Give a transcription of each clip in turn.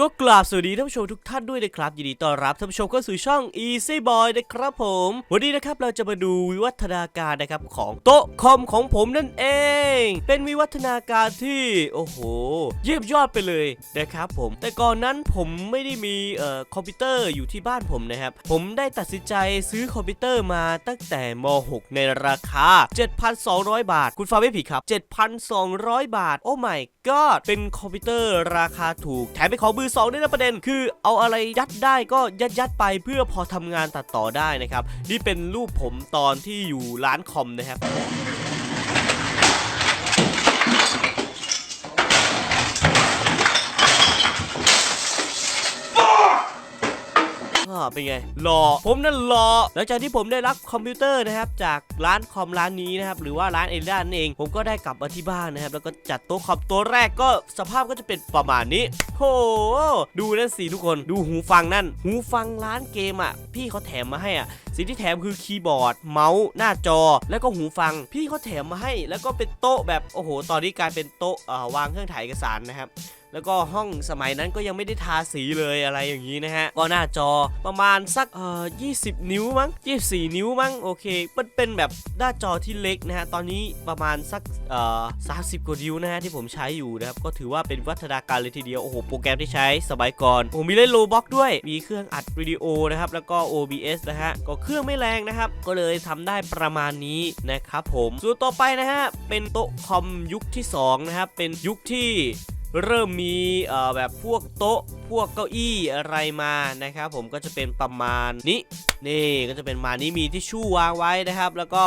ก็กราบสวัสดีท่านผู้ชมทุกท่านด้วยนะครับ ยินดีต้อนรับท่านผู้ชมเข้าสู่ช่อง Easy Boy นะครับผม วันนี้นะครับเราจะมาดูวิวัฒนาการนะครับของโต๊ะคอมของผมนั่นเอง เป็นวิวัฒนาการที่โอ้โห เยี่ยมยอดไปเลยนะครับผม แต่ก่อนนั้นผมไม่ได้มีเอ่อคอมพิวเตอร์อยู่ที่บ้านผมนะครับ ผมได้ตัดสินใจซื้อคอมพิวเตอร์มาตั้งแต่ม .6 ในราคา 7,200 บาท คุณฟังไม่ผิดครับ 7,200 บาท โอ้ my god เป็นคอมพิวเตอร์ราคาถูกแถมเป็นของมือสองด้นะประเด็นคือเอาอะไรยัดได้ก็ยัดยัดไปเพื่อพอทำงานตัดต่อได้นะครับนี่เป็นรูปผมตอนที่อยู่ร้านคอมนะครับ เป็นไงรอผมนั่นรอหลังจากที่ผมได้รับคอมพิวเตอร์นะครับจากร้านคอมร้านนี้นะครับหรือว่าร้านเอเลียนเอง ผมก็ได้กลับมาที่บ้านนะครับแล้วก็จัดโต๊ะคอมตัวแรกก็สภาพก็จะเป็นประมาณนี้โหดูนั่นสิทุกคนดูหูฟังนั่น หูฟังร้านเกมอะ พี่เขาแถมมาให้อะสิ่งที่แถมคือคีย์บอร์ด เมาส์ หน้าจอ แล้วก็หูฟัง พี่เขาแถมมาให้ แล้วก็เป็นโต๊ะแบบ โอ้โห ตอนนี้กลายเป็นโต๊ะวางเครื่องถ่ายเอกสารนะครับแล้วก็ห้องสมัยนั้นก็ยังไม่ได้ทาสีเลยอะไรอย่างนี้นะฮะก็หน้าจอประมาณสักเอ่อ20 นิ้วมั้ง 24 นิ้วมั้งโอเค มันเป็นแบบหน้าจอที่เล็กนะฮะตอนนี้ประมาณสักเอ่อ30กว่านิ้วนะฮะที่ผมใช้อยู่นะครับก็ถือว่าเป็นวัฒนาการเลยทีเดียวโอ้โหโปรแกรมที่ใช้สมัยก่อนโอ้มีเล่นโลบ็อกด้วยมีเครื่องอัดวิดีโอนะครับแล้วก็ OBS นะฮะก็เครื่องไม่แรงนะครับ ก็เลยทำได้ประมาณนี้นะครับผมส่วนต่อไปนะฮะเป็นโต๊ะคอมยุคที่สองนะครับเป็นยุคที่ เริ่มมีแบบพวกโต๊ะพวกเก้าอี้อะไรมานะครับผมก็จะเป็นประมาณนี้นี่ก็จะเป็นมานี้มีที่ชู่วางไว้นะครับ แล้วก็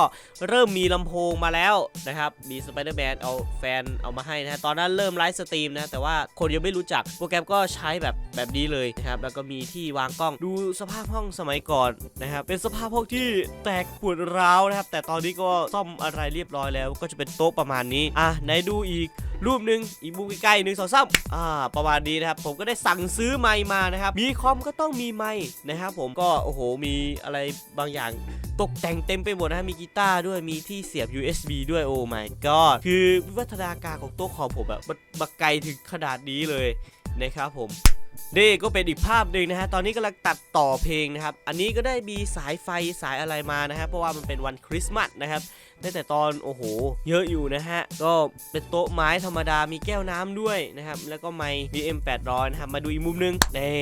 เริ่มมีลำโพงมาแล้วนะครับมีสไปเดอร์แมนเอาแฟนเอามาให้นะตอนนั้นเริ่มไลฟ์สตรีมนะแต่ว่าคนยังไม่รู้จักโปรแกรมก็ใช้แบบแบบนี้เลยนะครับแล้วก็มีที่วางกล้องดูสภาพห้องสมัยก่อนนะครับเป็นสภาพห้องที่แตกปวดร้าวนะครับแต่ตอนนี้ก็ซ่อมอะไรเรียบร้อยแล้ว ก็จะเป็นโต๊ะประมาณนี้อะไหนดูอีก รูปหนึ่งอีกมุมใกล้ๆหนึ่งสองสามอ่า ประมาณนี้นะครับ ผมก็ได้สั่งซื้อไม้มานะครับ มีคอมก็ต้องมีไม้นะครับผมก็โอ้โหมีอะไรบางอย่างตกแต่งเต็มไปหมดนะมีกีตาร์ด้วยมีที่เสียบ USB ด้วยโอ้ my god คือวิวัฒนาการของโต๊ะคอมผมแบบมันมาไกลถึงขนาดนี้เลยนะครับผม นี่ก็เป็นอีกภาพหนึ่งนะฮะ ตอนนี้กำลังตัดต่อเพลงนะครับ อันนี้ก็ได้มีสายไฟสายอะไรมานะครับ เพราะว่ามันเป็นวันคริสต์มาสนะครับตั้แต่ตอนโอ้โห เยอะอยู่นะฮะ ก็เป็นโต๊ะไม้ธรรมดา มีแก้วน้ำด้วยนะครับ แล้วก็ไมค์ BM800 นะครับ มาดูอีกมุมหนึงนี่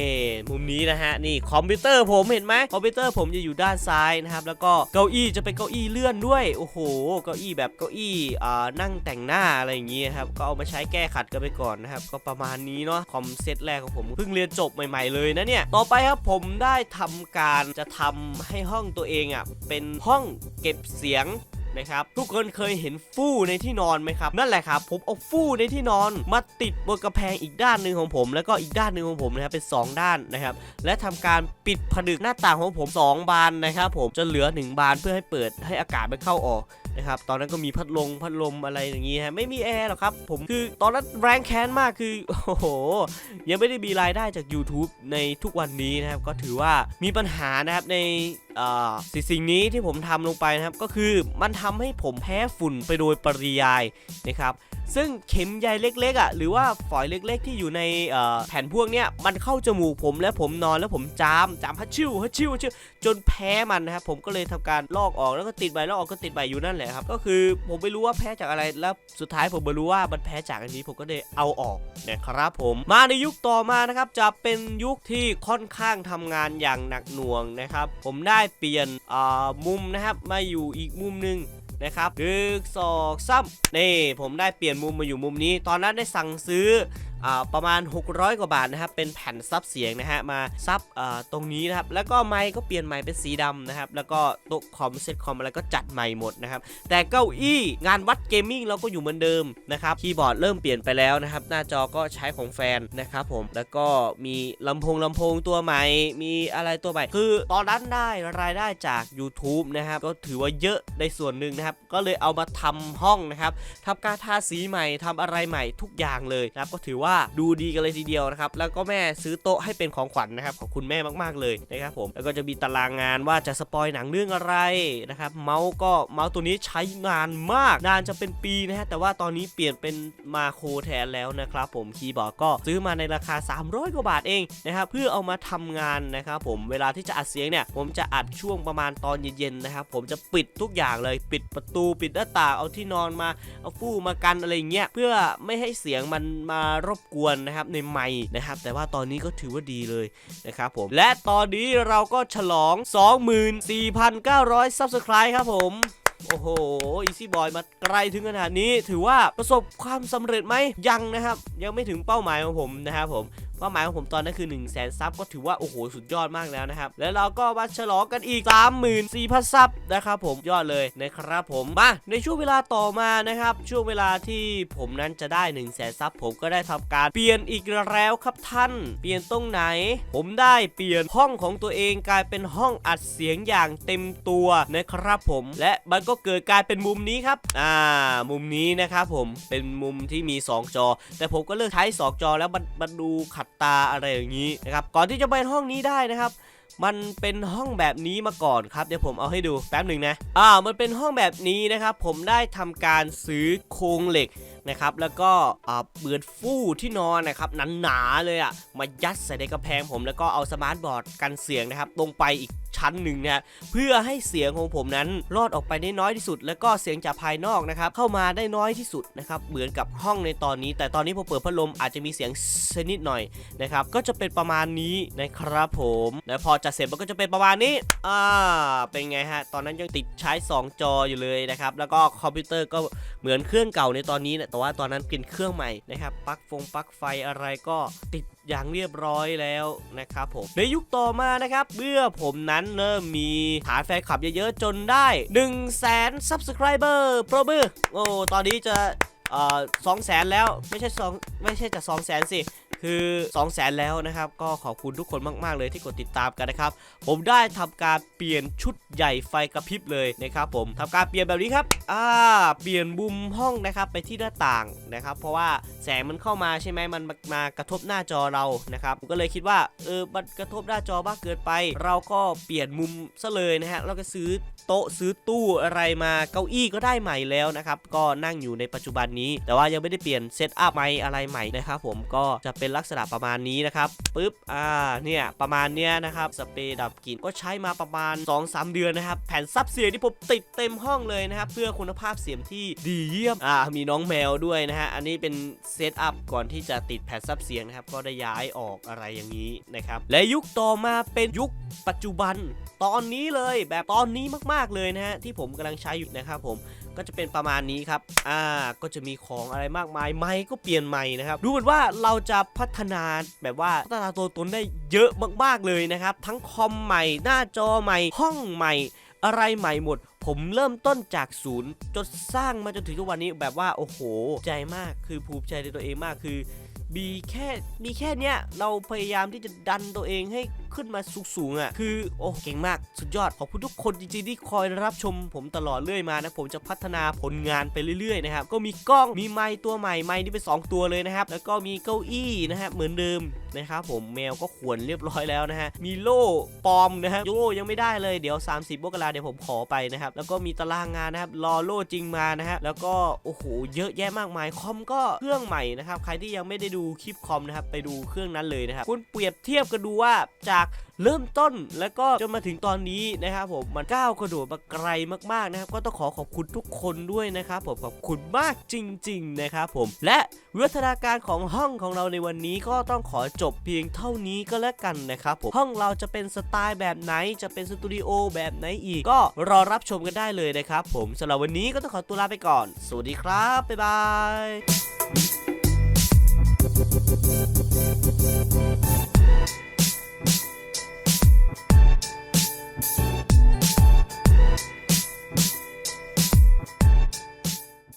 มุมนี้นะฮะ นี่คอมพิวเตอร์ผมเห็นไหมคอมพิวเตอร์ผมจะอยู่ด้านซ้ายนะครับ แล้วก็เก้าอี้จะเป็นเก้าอี้เลื่อนด้วย โอ้โห เก้าอี้แบบเก้าอี้อ่านั่งแต่งหน้าอะไรอย่างเงี้ยครับ ก็เอามาใช้แก้ขัดกันไปก่อนนะครับ ก็ประมาณนี้เนาะ คอมเซตแรกของผมเพิ่งเรียนจบใหม่ ๆ เลยนะเนี่ย ต่อไปครับผมได้ทำการจะทำให้ห้องตัวเองอะเป็นห้องเก็บเสียงนะครับทุกคนเคยเห็นฟู่ในที่นอนไหมครับ นั่นแหละครับ ผมเอาฟู่ในที่นอนมาติดบนกระแพงอีกด้านหนึ่งของผม แล้วก็อีกด้านหนึ่งของผมนะครับเป็น 2 ด้านนะครับ และทำการปิดผนึกหน้าต่างของผม 2 บานนะครับ ผมจนเหลือ 1 บานเพื่อให้เปิดให้อากาศมันเข้าออก นะครับตอนนั้นก็มีพัดลมพัดลมอะไรอย่างงี้ฮะไม่มีแอร์หรอกครับผมคือตอนนั้นแรงแค้นมากคือโอ้โหยังไม่ได้มีรายได้จาก YouTube ในทุกวันนี้นะครับก็ถือว่ามีปัญหานะครับใน สิ่งนี้ที่ผมทำลงไปนะครับก็คือมันทำให้ผมแพ้ฝุ่นไปโดยปริยายนะครับซึ่งเข็มใยเล็กๆอะหรือว่าฝอยเล็กๆ ที่อยู่ในแผ่นพวกเนี้ยมันเข้าจมูกผมแล้วผมนอนแล้วผมจามจามฮัชชิวฮัชชิวฮัชชิวจนแพ้มันนะครับผมก็เลยทำการลอกออกแล้วก็ติดใบลอกออกก็ติดใบอยู่นั่นแหละครับก็คือผมไม่รู้ว่าแพ้จากอะไรแล้วสุดท้ายผมมารู้ว่ามันแพ้จากอันนี้ผมก็เลยเอาออกนะครับผมมาในยุคต่อมานะครับจะเป็นยุคที่ค่อนข้างทำงานอย่างหนักหน่วงนะครับผมได้เปลี่ยนมุมนะครับมาอยู่อีกมุมหนึ่งนะครับดึกสอกซ้ำนี่ผมได้เปลี่ยนมุมมาอยู่มุมนี้ ตอนนั้นได้สั่งซื้อ ประมาณ 600 กว่าบาทนะครับ เป็นแผ่นซับเสียงนะฮะ มาซับตรงนี้นะครับ แล้วก็ไมค์ก็เปลี่ยนไมค์เป็นสีดำนะครับ แล้วก็โต๊ะคอมเซ็ตคอมอะไรก็จัดใหม่หมดนะครับ แต่เก้าอี้งานวัดเกมมิ่งเราก็อยู่เหมือนเดิมนะครับ คีย์บอร์ดเริ่มเปลี่ยนไปแล้วนะครับ หน้าจอก็ใช้ของแฟนนะครับผม แล้วก็มีลำโพงลำโพงตัวใหม่ มีอะไรตัวใหม่ คือตอนนั้นได้รายได้จาก YouTube นะครับ ก็ถือว่าเยอะในส่วนหนึ่งนะครับ ก็เลยเอามาทำห้องนะครับทำการทาสีใหม่ทำอะไรใหม่ทุกอย่างเลยนะครับ ก็ถือว่าว่าดูดีกันเลยทีเดียวนะครับ แล้วก็แม่ซื้อโต๊ะให้เป็นของขวัญนะครับ ขอบคุณแม่มากๆเลยนะครับผม แล้วก็จะมีตารางงานว่าจะสปอยหนังเรื่องอะไรนะครับ เมาส์ก็เมาส์ตัวนี้ใช้นานมาก นานจะเป็นปีนะฮะ แต่ว่าตอนนี้เปลี่ยนเป็นมาโคแทนแล้วนะครับผม คีย์บอร์ดก็ซื้อมาในราคา 300 กว่าบาทเองนะครับเพื่อเอามาทำงานนะครับผม เวลาที่จะอัดเสียงเนี่ย ผมจะอัดช่วงประมาณตอนเย็นๆนะครับ ผมจะปิดทุกอย่างเลย ปิดประตู ปิดหน้าต่าง เอาที่นอนมา เอาฟูกมากันอะไรเงี้ย เพื่อไม่ให้เสียงมันมารบกวนนะครับในไม้นะครับ แต่ว่าตอนนี้ก็ถือว่าดีเลยนะครับผม และตอนนี้เราก็ฉลอง 24,900 Subscribe ครับผมโอ้โห อีซี่บอยมาไกลถึงขนาดนี้ ถือว่าประสบความสำเร็จไหมยังนะครับ ยังไม่ถึงเป้าหมายของผมนะครับผม เป้าหมายของผมตอนนั้นคือ1 0 0 0 0แสนซับก็ถือว่าโอ้โหสุดยอดมากแล้วนะครับ แล้วเราก็มาฉลองกันอีก 34,000ซับนะครับผมยอดเลยนะครับผมมาในช่วงเวลาต่อมานะครับ ช่วงเวลาที่ผมนั้นจะได้1 0 0 0 0แสนซับผมก็ได้ทำการเปลี่ยนอีกแล้วครับท่าน เปลี่ยนตรงไหน ผมได้เปลี่ยนห้องของตัวเองกลายเป็นห้องอัดเสียงอย่างเต็มตัวนะครับผม และมันก็เกิดกลายเป็นมุมนี้ครับ อ่า มุมนี้นะครับผมเป็นมุมที่มี 2 จอ แต่ผมก็เลือกใช้ 2 จอแล้วมันมันดูขัดตาอะไรอย่างนี้นะครับก่อนที่จะไปห้องนี้ได้นะครับ มันเป็นห้องแบบนี้มาก่อนครับเดี๋ยวผมเอาให้ดูแป๊บหนึ่งนะอ่ามันเป็นห้องแบบนี้นะครับ ผมได้ทำการซื้อโครงเหล็กนะครับแล้วก็อ่าเบือนฟู่ที่นอนนะครับหนาๆเลยอะมายัดใส่ในกระแพงผมแล้วก็เอาสมาร์ทบอร์ดกันเสียงนะครับลงไปอีก ชั้นหนึ่งนะเพื่อให้เสียงของผมนั้นรอดออกไปได้น้อยที่สุด แล้วก็เสียงจากภายนอกนะครับเข้ามาได้น้อยที่สุดนะครับเหมือนกับห้องในตอนนี้ แต่ตอนนี้พอเปิดพัดลมอาจจะมีเสียงชนิดหน่อยนะครับก็จะเป็นประมาณนี้นะครับผมแล้วพอจัดเสร็จมันก็จะเป็นประมาณนี้อ่าเป็นไงฮะตอนนั้นยังติดใช้ 2 จออยู่เลยนะครับแล้วก็คอมพิวเตอร์ก็เหมือนเครื่องเก่าในตอนนี้นะแต่ว่าตอนนั้นเป็นเครื่องใหม่นะครับปลั๊กฟงปลั๊กไฟอะไรก็ติด อย่างเรียบร้อยแล้วนะครับผมในยุคต่อมานะครับเมื่อผมนั้นเริ่มมีฐานแฟนคลับเยอะๆจนได้1 0 0 0 0แสน subscriber โปรมือโอ้ตอนนี้จะเอ่อสองแสนแล้วไม่ใช่สองไม่ใช่จะสองแสนสิ คือ2 0 0แสนแล้วนะครับ ก็ขอบคุณทุกคนมาก ๆ เลยที่กดติดตามกันนะครับ ผมได้ทำการเปลี่ยนชุดใหญ่ไฟกระพริบเลยนะครับผมทำการเปลี่ยนแบบนี้ครับอ่าเปลี่ยนมุมห้องนะครับไปที่หน้าต่างนะครับ เพราะว่าแสงมันเข้ามาใช่ไหมมันมามากระทบหน้าจอเรานะครับผมก็เลยคิดว่าเออมันกระทบหน้าจอมากเกินไป เราก็เปลี่ยนมุมซะเลยนะฮะเราก็ซื้อโต๊ะซื้อตู้อะไรมาเก้าอี้ก็ได้ใหม่แล้วนะครับก็นั่งอยู่ในปัจจุบันนี้ แต่ว่ายังไม่ได้เปลี่ยนเซตอัพไมค์อะไรใหม่นะครับผมก็จะเป็นลักษณะประมาณนี้นะครับปึ๊บอ่าเนี่ยประมาณเนี้ยนะครับสเปรย์ดับกลิ่นก็ใช้มาประมาณ 2-3 เดือนนะครับแผ่นซับเสียงที่ผมติดเต็มห้องเลยนะครับเพื่อคุณภาพเสียงที่ดีเยี่ยมอ่ามีน้องแมวด้วยนะฮะอันนี้เป็นเซตอัพก่อนที่จะติดแผ่นซับเสียงนะครับก็ได้ย้ายออกอะไรอย่างนี้นะครับและยุคต่อมาเป็นยุคปัจจุบันตอนนี้เลยแบบตอนนี้มากๆเลยนะฮะที่ผมกำลังใช้อยู่นะครับผม ก็จะเป็นประมาณนี้ครับ อ่า ก็จะมีของอะไรมากมาย ไม้ก็เปลี่ยนใหม่นะครับ ดูเหมือนว่าเราจะพัฒนาแบบว่าพัฒนาตัวตนได้เยอะมากๆเลยนะครับ ทั้งคอมใหม่ หน้าจอใหม่ ห้องใหม่ อะไรใหม่หมด ผมเริ่มต้นจากศูนย์จนสร้างมาจนถึงทุกวันนี้แบบว่าโอ้โห ใจมาก คือภูมิใจในตัวเองมาก คือ มีแค่ มีแค่เนี้ย เราพยายามที่จะดันตัวเองให้ขึ้นมาสูงๆอะคือโอ้เก่งมากสุดยอดขอบคุณทุกคนจริงๆที่คอยรับชมผมตลอดเรื่อยมานะผมจะพัฒนาผลงานไปเรื่อยๆนะครับก็มีกล้องมีไม้ตัวใหม่ไม้นี่เป็นสองตัวเลยนะครับแล้วก็มีเก้าอี้นะฮะเหมือนเดิมนะครับผมแมวก็ขวนเรียบร้อยแล้วนะฮะมีโล่ปลอมนะฮะโล่ยังไม่ได้เลยเดี๋ยว 30มกราเดี๋ยวผมขอไปนะครับแล้วก็มีตารางงานนะครับรอโล่จริงมานะฮะแล้วก็โอ้โหเยอะแยะมากมายคอมก็เครื่องใหม่นะครับใครที่ยังไม่ได้ดูคลิปคอมนะครับไปดูเครื่องนั้นเลยนะครับคุณเปรียบเทียบกันดูว่าจากเริ่มต้นแล้วก็จนมาถึงตอนนี้นะครับผมมันก้าวกระโดดมาไกลมากๆนะครับ ก็ต้องขอขอบคุณทุกคนด้วยนะครับผมขอบคุณมากจริง ๆ นะครับผมและวิวัฒนาการของห้องของเราในวันนี้ก็ต้องขอจบเพียงเท่านี้ก็แล้วกันนะครับผมห้องเราจะเป็นสไตล์แบบไหนจะเป็นสตูดิโอแบบไหนอีก ก็รอรับชมกันได้เลยนะครับผมสำหรับวันนี้ก็ต้องขอตัวลาไปก่อน สวัสดีครับ บ๊ายบาย